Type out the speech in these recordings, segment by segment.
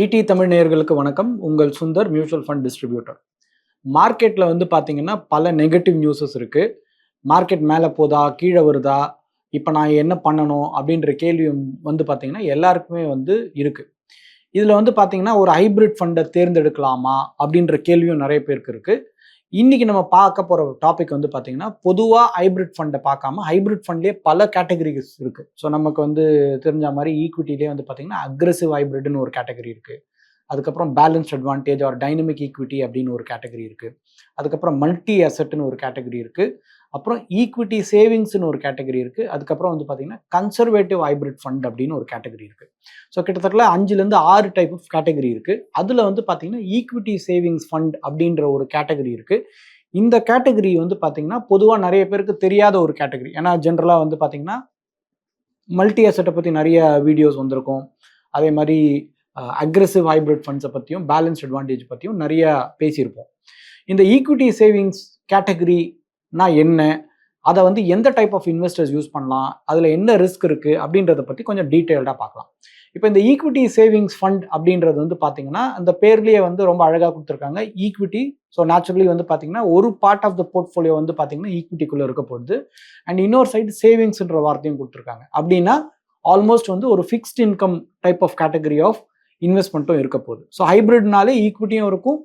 ED Tamil நேயர்களுக்கு வணக்கம். உங்கள் சுந்தர் மியூச்சுவல் ஃபண்ட் டிஸ்ட்ரிபியூட்டர் மார்க்கெட்டில் வந்து பார்த்தீங்கன்னா பல நெகட்டிவ் நியூஸஸ் இருக்குது மார்க்கெட் மேலே போதா கீழே வருதா இப்போ நான் என்ன பண்ணணும் அப்படின்ற கேள்வியும் வந்து பார்த்தீங்கன்னா எல்லாருக்குமே வந்து இருக்குது இதில் வந்து பார்த்தீங்கன்னா ஒரு ஹைபிரிட் ஃபண்டை தேர்ந்தெடுக்கலாமா அப்படின்ற கேள்வியும் நிறைய பேருக்கு இருக்குது இன்னைக்கு நம்ம பார்க்க போகிற டாபிக் வந்து பார்த்தீங்கன்னா பொதுவாக ஹைபிரிட் ஃபண்டை பார்க்காம ஹைபிரிட் ஃபண்ட்லேயே பல கேட்டகரிஸ் இருக்குது ஸோ நமக்கு வந்து தெரிஞ்ச மாதிரி ஈக்விட்டிலே வந்து பார்த்தீங்கன்னா அக்ரெசிவ் ஹைபிரிட்னு ஒரு கேட்டகரி இருக்குது அதுக்கப்புறம் balanced advantage or dynamic equity அப்படின்னு ஒரு கேட்டகரி இருக்குது அதுக்கப்புறம் மல்டி அசெட்னு ஒரு கேட்டகரி இருக்குது அப்புறம் ஈக்விட்டி சேவிங்ஸ்னு ஒரு கேட்டகரி இருக்குது அதுக்கப்புறம் வந்து பார்த்தீங்கன்னா கன்சர்வேட்டிவ் ஹைப்ரிட் ஃபண்ட் அப்படின்னு ஒரு கேட்டகரி இருக்குது ஸோ கிட்டத்தட்ட அஞ்சுலேருந்து ஆறு டைப் ஆஃப் கேட்டகரி இருக்குது அதில் வந்து பார்த்தீங்கன்னா ஈக்விட்டி சேவிங்ஸ் ஃபண்ட் அப்படின்ற ஒரு கேட்டகரி இருக்குது இந்த கேட்டகரி வந்து பார்த்தீங்கன்னா பொதுவாக நிறைய பேருக்கு தெரியாத ஒரு கேட்டகரி ஏன்னா ஜென்ரலாக வந்து பார்த்தீங்கன்னா மல்டி அசெட்டை பற்றி நிறைய வீடியோஸ் வந்திருக்கும். அதே மாதிரி அக்ரெசிவ் ஹைப்ரிட் ஃபண்ட்ஸை பற்றியும் பேலன்ஸ் அட்வான்டேஜ் பற்றியும் நிறைய பேசியிருப்போம். இந்த ஈக்விட்டி சேவிங்ஸ் நான் என்ன? அதை வந்து எந்த டைப் ஆஃப் இன்வெஸ்டர்ஸ் யூஸ் பண்ணலாம்? அதில் என்ன ரிஸ்க் இருக்குது அப்படின்றத பற்றி கொஞ்சம் டீட்டெயில்டாக பார்க்கலாம். இப்போ இந்த ஈக்விட்டி சேவிங்ஸ் ஃபண்ட் அப்படின்றது வந்து பார்த்தீங்கன்னா அந்த பேர்லேயே வந்து ரொம்ப அழகாக கொடுத்துருக்காங்க. ஈக்விட்டி ஸோ நேச்சுரலி வந்து பார்த்தீங்கன்னா ஒரு பார்ட் ஆஃப் த போர்ட்ஃபோலியோ வந்து பார்த்தீங்கன்னா ஈக்விட்டிக்குள்ளே இருக்க போகுது. அண்ட் இன்னொரு சைடு சேவிங்ஸ்ன்ற வார்த்தையும் கொடுத்துருக்காங்க. அப்படின்னா ஆல்மோஸ்ட் வந்து ஒரு fixed income type of category of இன்வெஸ்ட்மெண்ட்டும் இருக்க போகுது. ஸோ ஹைப்ரிட்னாலே ஈக்விட்டியும் இருக்கும்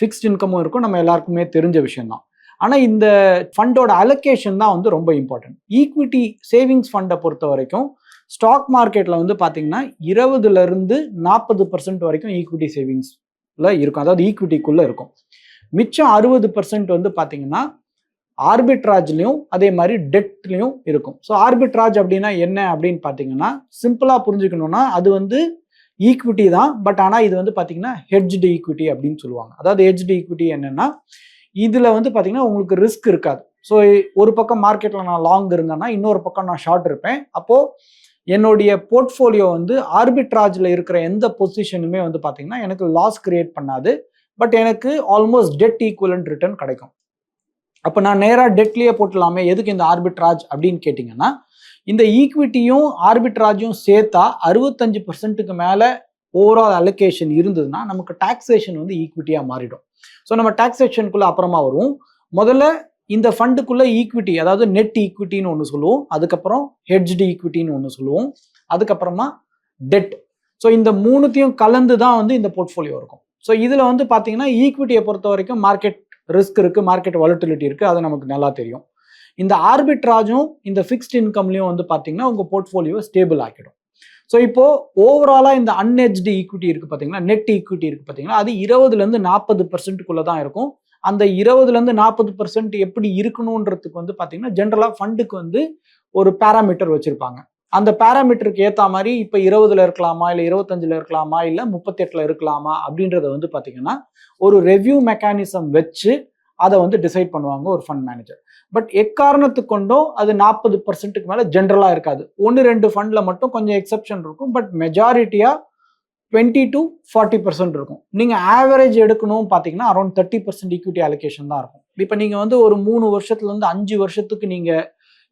ஃபிக்ஸ்ட் இன்கமும் இருக்கும். நம்ம எல்லாருக்குமே தெரிஞ்ச விஷயம் தான் ஆனால் இந்த ஃபண்டோட அலோகேஷன் தான் வந்து ரொம்ப இம்பார்ட்டன்ட் ஈக்விட்டி சேவிங்ஸ் ஃபண்டை பொறுத்த வரைக்கும் ஸ்டாக் மார்க்கெட்டில் வந்து பார்த்தீங்கன்னா இருபதுலேருந்து நாற்பது பர்சன்ட் வரைக்கும் ஈக்விட்டி சேவிங்ஸில் இருக்கும். அதாவது ஈக்விட்டிக்குள்ளே இருக்கும். மிச்சம் அறுபது பர்சன்ட் வந்து பார்த்தீங்கன்னா ஆர்பிட்ராஜ்லையும் அதே மாதிரி டெட்லையும் இருக்கும். ஸோ ஆர்பிட்ராஜ் அப்படின்னா என்ன அப்படின்னு பார்த்தீங்கன்னா சிம்பிளாக புரிஞ்சுக்கணும்னா அது வந்து ஈக்விட்டி தான். பட் ஆனால் இது வந்து பார்த்தீங்கன்னா ஹெட்ஜ்டு ஈக்விட்டி அப்படின்னு சொல்லுவாங்க. அதாவது ஹெட்ஜ்டு ஈக்விட்டி என்னென்னா இதில் வந்து பார்த்தீங்கன்னா உங்களுக்கு ரிஸ்க் இருக்காது. ஸோ ஒரு பக்கம் மார்க்கெட்டில் நான் லாங் இருந்தேன்னா இன்னொரு பக்கம் நான் ஷார்ட் இருப்பேன். அப்போது என்னுடைய போர்ட்ஃபோலியோ வந்து ஆர்பிட்ராஜில் இருக்கிற எந்த பொசிஷனுமே வந்து பார்த்தீங்கன்னா எனக்கு லாஸ் கிரியேட் பண்ணாது. பட் எனக்கு ஆல்மோஸ்ட் டெட் ஈக்குவலன்ட் ரிட்டர்ன் கிடைக்கும். அப்போ நான் நேராக டெட்லேயே போட்டலாமே எதுக்கு இந்த ஆர்பிட்ராஜ் அப்படின்னு கேட்டிங்கன்னா இந்த ஈக்விட்டியும் ஆர்பிட்ராஜும் சேர்த்தா அறுபத்தஞ்சு பர்சன்ட்டுக்கு மேலே ஓவரால் அலோகேஷன் இருந்ததுன்னா நமக்கு டாக்ஸேஷன் வந்து ஈக்விட்டியாக மாறிடும். ஸோ நம்ம டாக்ஸேஷனுக்குள்ளே அப்புறமா வரும் முதல்ல இந்த ஃபண்டுக்குள்ளே ஈக்விட்டி அதாவது நெட் ஈக்விட்டின்னு ஒன்று சொல்லுவோம். அதுக்கப்புறம் ஹெட்ஜ்டு ஈக்விட்டின்னு ஒன்று சொல்லுவோம். அதுக்கப்புறமா டெட் ஸோ இந்த மூணுத்தையும் கலந்து தான் வந்து இந்த போர்ட்ஃபோலியோ இருக்கும். ஸோ இதில் வந்து பார்த்தீங்கன்னா ஈக்விட்டியை பொறுத்த வரைக்கும் மார்க்கெட் ரிஸ்க் இருக்குது மார்க்கெட் வாலட்டிலிட்டி இருக்குது அது நமக்கு நல்லா தெரியும். இந்த ஆர்பிட்ராஜும் இந்த ஃபிக்ஸ்ட் இன்கம்லையும் வந்து பார்த்தீங்கன்னா உங்கள் போர்ட்ஃபோலியோ ஸ்டேபிள் ஆக்கிடும். ஸோ இப்போ ஓவராலாக இந்த அன்ஹெச்டு ஈக்விட்டி இருக்குது பார்த்தீங்களா நெட் ஈக்விட்டி இருக்குது பார்த்தீங்கன்னா அது இருபதுலேருந்து நாற்பது பர்சன்ட்டுக்குள்ளே தான் இருக்கும். அந்த இருபதுலேருந்து நாற்பது பர்சன்ட் எப்படி இருக்கணுன்றதுக்கு வந்து பார்த்தீங்கன்னா ஜென்ரலாக ஃபண்டுக்கு வந்து ஒரு பேராமீட்டர் வச்சுருப்பாங்க. அந்த பேராமீட்டருக்கு ஏற்ற மாதிரி இப்போ இருபதுல இருக்கலாமா இல்லை இருபத்தஞ்சில் இருக்கலாமா இல்லை முப்பத்தெட்டில் இருக்கலாமா அப்படின்றத வந்து பார்த்தீங்கன்னா ஒரு ரெவ்யூ மெக்கானிசம் வச்சு அதை வந்து டிசைட் பண்ணுவாங்க ஒரு ஃபண்ட் மேனேஜர் பட் எக்காரணத்துக்கு கொண்டும் அது நாற்பது பர்சன்ட்டுக்கு மேலே ஜென்ரலாக இருக்காது. ஒன்று ரெண்டு ஃபண்டில் மட்டும் கொஞ்சம் எக்ஸப்ஷன் இருக்கும். பட் மெஜாரிட்டியாக டுவெண்ட்டி டு ஃபார்ட்டி பர்சன்ட் இருக்கும். நீங்கள் ஆவரேஜ் எடுக்கணும் பார்த்தீங்கன்னா around thirty percent equity allocation தான் இருக்கும். இப்போ நீங்கள் வந்து ஒரு மூணு வருஷத்துலேருந்து அஞ்சு வருஷத்துக்கு நீங்கள்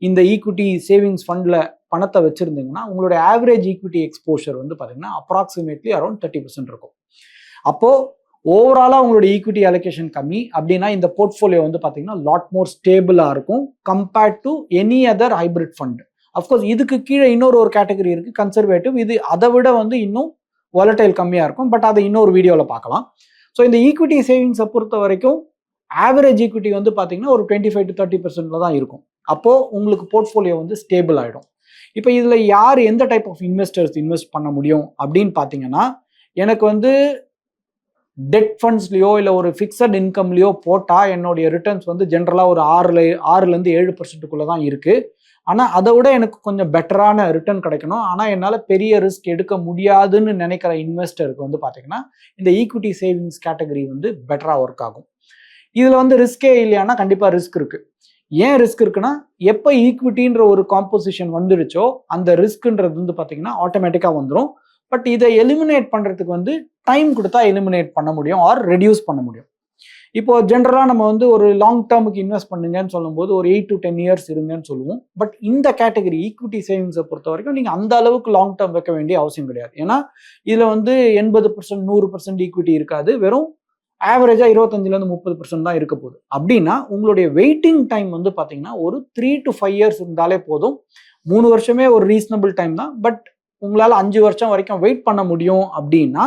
இந்த ஈக்விட்டி சேவிங்ஸ் ஃபண்டில் பணத்தை வச்சுருந்தீங்கன்னா உங்களுடைய ஆவரேஜ் ஈக்விட்டி எக்ஸ்போஷர் வந்து பார்த்தீங்கன்னா அப்ராக்சிமேட்லி அரௌண்ட் தேர்ட்டி பர்சன்ட் இருக்கும். அப்போது ஓவராலாக உங்களோட ஈக்விட்டி அலோகேஷன் கம்மி. அப்படின்னா இந்த போர்ட்ஃபோலியோ வந்து பார்த்தீங்கன்னா லாட் மோர் ஸ்டேபிளாக இருக்கும் compared to any other hybrid fund of course இதுக்கு கீழே இன்னொரு ஒரு கேட்டகரி இருக்குது கன்சர்வேட்டிவ் இது அதை விட வந்து இன்னும் வாலட்டைல் கம்மியாக இருக்கும். பட் அதை இன்னொரு வீடியோவில் பார்க்கலாம். ஸோ இந்த ஈக்விட்டி சேவிங்ஸை பொறுத்த வரைக்கும் ஆவரேஜ் ஈக்விட்டி வந்து பார்த்தீங்கன்னா ஒரு டுவெண்ட்டி ஃபைவ் டு தேர்ட்டி பர்சன்ட்ல தான் இருக்கும். அப்போது உங்களுக்கு போர்ட்ஃபோலியோ வந்து ஸ்டேபிள் ஆகிடும் இப்போ இதில் யார் எந்த டைப் ஆஃப் இன்வெஸ்டர்ஸ் இன்வெஸ்ட் பண்ண முடியும் அப்படின்னு பார்த்தீங்கன்னா எனக்கு வந்து டெட் ஃபண்ட்ஸ்லையோ இல்லை ஒரு ஃபிக்ஸட் இன்கம்லையோ போட்டால் என்னுடைய ரிட்டர்ன்ஸ் வந்து ஜென்ரலாக ஒரு ஆறுல ஆறுலேருந்து ஏழு பர்சன்ட்டுக்குள்ளே தான் இருக்குது ஆனால் அதை விட எனக்கு கொஞ்சம் பெட்டரான ரிட்டர்ன் கிடைக்கணும். ஆனால் என்னால் பெரிய ரிஸ்க் எடுக்க முடியாதுன்னு நினைக்கிற இன்வெஸ்டருக்கு வந்து பார்த்தீங்கன்னா இந்த ஈக்விட்டி சேவிங்ஸ் கேட்டகரி வந்து பெட்டராக ஒர்க் ஆகும். இதில் வந்து ரிஸ்கே இல்லையானா கண்டிப்பாக ரிஸ்க் இருக்குது ஏன் ரிஸ்க் இருக்குன்னா எப்போ ஈக்விட்டின்ற ஒரு காம்போசிஷன் வந்துடுச்சோ அந்த ரிஸ்க்குன்றது வந்து பார்த்தீங்கன்னா ஆட்டோமேட்டிக்காக வந்துடும் பட் இதை எலிமினேட் பண்ணுறதுக்கு வந்து டைம் கொடுத்தா எலிமினேட் பண்ண முடியும் ஆர் ரெடியூஸ் பண்ண முடியும். இப்போ ஜென்ரலாக நம்ம வந்து ஒரு லாங் டேர்முக்கு இன்வெஸ்ட் பண்ணுங்கன்னு சொல்லும்போது ஒரு எயிட் டு டென் இயர்ஸ் இருங்கன்னு சொல்லுவோம். பட் இந்த கேட்டகரி ஈக்விட்டி சேவிங்ஸை பொறுத்த வரைக்கும் நீங்கள் அந்த அளவுக்கு லாங் டேர்ம் வைக்க வேண்டிய அவசியம் கிடையாது. ஏன்னா இதில் வந்து எண்பது பர்சன்ட் நூறு பர்சன்ட் ஈக்விட்டி இருக்காது. வெறும் ஆவரேஜாக இருபத்தஞ்சிலேருந்து முப்பது பர்சன்ட் தான் இருக்க போகுது. அப்படின்னா உங்களுடைய வெயிட்டிங் டைம் வந்து பார்த்தீங்கன்னா ஒரு த்ரீ டு ஃபைவ் இயர்ஸ் இருந்தாலே போதும். மூணு வருஷமே ஒரு ரீசனபிள் டைம் தான். பட் உங்களால் அஞ்சு வருஷம் வரைக்கும் வெயிட் பண்ண முடியும் அப்படின்னா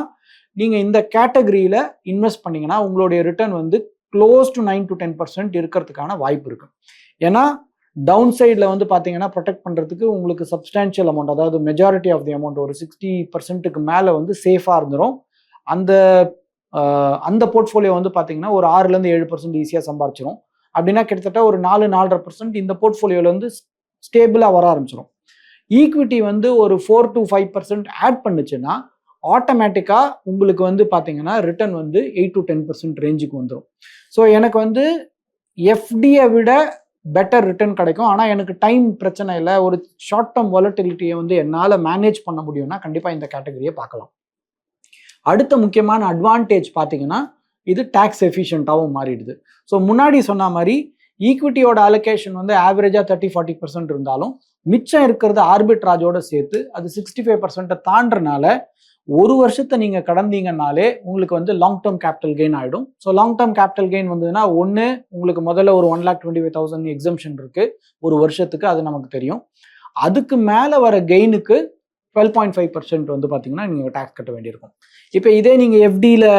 நீங்கள் இந்த கேட்டகரியில் இன்வெஸ்ட் பண்ணீங்கன்னா உங்களுடைய ரிட்டர்ன் வந்து close to nine to ten percent இருக்கிறதுக்கான வாய்ப்பு இருக்கு. ஏன்னா டவுன் சைடில் வந்து பார்த்தீங்கன்னா ப்ரொடெக்ட் பண்ணுறதுக்கு உங்களுக்கு சப்ஸ்டான்ஷியல் அமௌண்ட் அதாவது மெஜாரிட்டி ஆஃப் தி அமௌண்ட் ஒரு சிக்ஸ்டி பர்சன்ட்டுக்கு மேலே வந்து சேஃபாக இருந்துடும் அந்த அந்த போர்ட்ஃபோலியோ வந்து பார்த்தீங்கன்னா ஒரு ஆறுலேருந்து ஏழு பர்சன்ட் ஈஸியாக சம்பாரிச்சிரும். அப்படின்னா கிட்டத்தட்ட ஒரு நாலு நாலரை பர்சன்ட் இந்த போர்ட்ஃபோலியோவில் வந்து ஸ்டேபிளாக வர ஆரம்பிச்சிடும் ஈக்விட்டி வந்து ஒரு four to five percent add பண்ணுச்சுன்னா ஆட்டோமேட்டிக்காக உங்களுக்கு வந்து பார்த்தீங்கன்னா ரிட்டர்ன் வந்து எயிட் டு டென் பர்சன்ட் ரேஞ்சுக்கு வந்துடும் ஸோ எனக்கு வந்து எஃப்டியை விட பெட்டர் ரிட்டர்ன் கிடைக்கும். ஆனால் எனக்கு டைம் பிரச்சனை இல்லை. ஒரு ஷார்ட் டேர்ம் வாலட்டிலிட்டியை வந்து என்னால் மேனேஜ் பண்ண முடியும்னா கண்டிப்பாக இந்த கேட்டகரியை பார்க்கலாம். அடுத்த முக்கியமான அட்வான்டேஜ் பார்த்தீங்கன்னா இது டேக்ஸ் எஃபிஷியண்ட்டாகவும் மாறிடுது. ஸோ முன்னாடி சொன்ன மாதிரி ஈக்விட்டியோட அலோகேஷன் வந்து ஆவரேஜாக தேர்ட்டி ஃபார்ட்டி பர்சன்ட் இருந்தாலும் மிச்சம் இருக்கிறது ஆர்பிட்ராஜோட சேர்த்து அது சிக்ஸ்டி ஃபைவ் பர்சன்ட்டை தாண்டறனால ஒரு வருஷத்தை நீங்கள் கடந்தீங்கன்னாலே உங்களுக்கு வந்து லாங் டேர்ம் கேபிட்டல் கெயின் ஆகிடும் so long term capital gain வந்ததுன்னா ஒன்று உங்களுக்கு முதல்ல ஒரு one lakh twenty five thousand exemption இருக்குது ஒரு வருஷத்துக்கு அது நமக்கு தெரியும். அதுக்கு மேலே வர கெயினுக்கு டுவெல் பாயிண்ட் ஃபைவ் பர்சன்ட் வந்து பார்த்தீங்கன்னா நீங்கள் டேக்ஸ் கட்ட வேண்டியிருக்கும். இப்போ இதே நீங்கள் எஃப்டியில்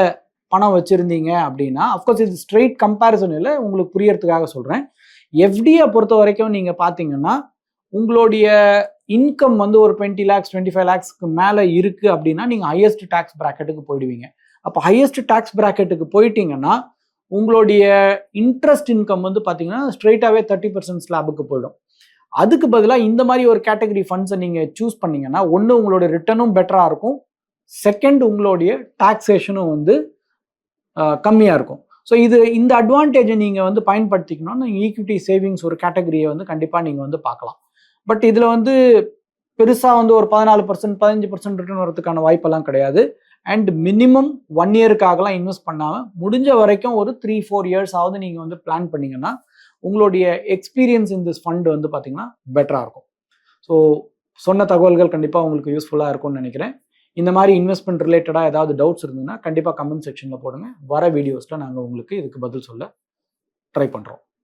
பணம் வச்சுருந்தீங்க அப்படின்னா அஃப்கோர்ஸ் இது ஸ்ட்ரெயிட் கம்பேரிசன் இல்லை உங்களுக்கு புரியறதுக்காக சொல்கிறேன் எஃப்டியை பொறுத்த வரைக்கும் நீங்கள் பார்த்தீங்கன்னா உங்களுடைய இன்கம் வந்து ஒரு டுவெண்ட்டி லேக்ஸ் டுவெண்ட்டி ஃபைவ் லேக்ஸ்க்கு மேலே இருக்குது அப்படின்னா நீங்கள் ஹையஸ்ட் டேக்ஸ் ப்ராக்கெட்டுக்கு போயிடுவீங்க. அப்போ ஹையஸ்ட் டேக்ஸ் ப்ராக்கெட்டுக்கு போயிட்டீங்கன்னா உங்களுடைய இன்ட்ரெஸ்ட் இன்கம் வந்து பார்த்தீங்கன்னா ஸ்ட்ரெயிட்டாகவே தேர்ட்டி பர்சன்ட் ஸ்லாபுக்கு போயிடும். அதுக்கு பதிலாக இந்த மாதிரி ஒரு கேட்டகரி ஃபண்ட்ஸை நீங்கள் சூஸ் பண்ணீங்கன்னா ஒன்று உங்களோட ரிட்டர்னும் பெட்டராக இருக்கும். செகண்ட் உங்களுடைய டாக்ஸேஷனும் வந்து கம்மியாக இருக்கும். ஸோ இது இந்த அட்வான்டேஜை நீங்கள் வந்து பயன்படுத்திக்கணும்னா ஈக்விட்டி சேவிங்ஸ் ஒரு கேட்டகரியை வந்து கண்டிப்பாக நீங்கள் வந்து பார்க்கலாம். பட் இதில் வந்து பெருசாக வந்து ஒரு பதினாலு பர்சன்ட் பதினஞ்சு பர்சன்ட் ரிட்டர்ன் வரதுக்கான வாய்ப்பெல்லாம் கிடையாது. அண்ட் மினிமம் ஒன் இயருக்காகலாம் இன்வெஸ்ட் பண்ணாமல் முடிஞ்ச வரைக்கும் ஒரு த்ரீ ஃபோர் இயர்ஸ் ஆகுது நீங்கள் வந்து பிளான் பண்ணிங்கன்னா உங்களுடைய எக்ஸ்பீரியன்ஸ் இன் திஸ் ஃபண்ட் வந்து பார்த்தீங்கன்னா பெட்டராக இருக்கும். ஸோ சொன்ன தகவல்கள் கண்டிப்பாக உங்களுக்கு யூஸ்ஃபுல்லாக இருக்கும்னு நினைக்கிறேன். இந்த மாதிரி இன்வெஸ்ட்மெண்ட் ரிலேட்டடாக ஏதாவது டவுட்ஸ் இருந்ததுன்னா கண்டிப்பாக கமெண்ட் செக்ஷனில் போடுங்க. வர வீடியோஸில் நாங்கள் உங்களுக்கு இதுக்கு பதில் சொல்ல ட்ரை பண்ணுறோம்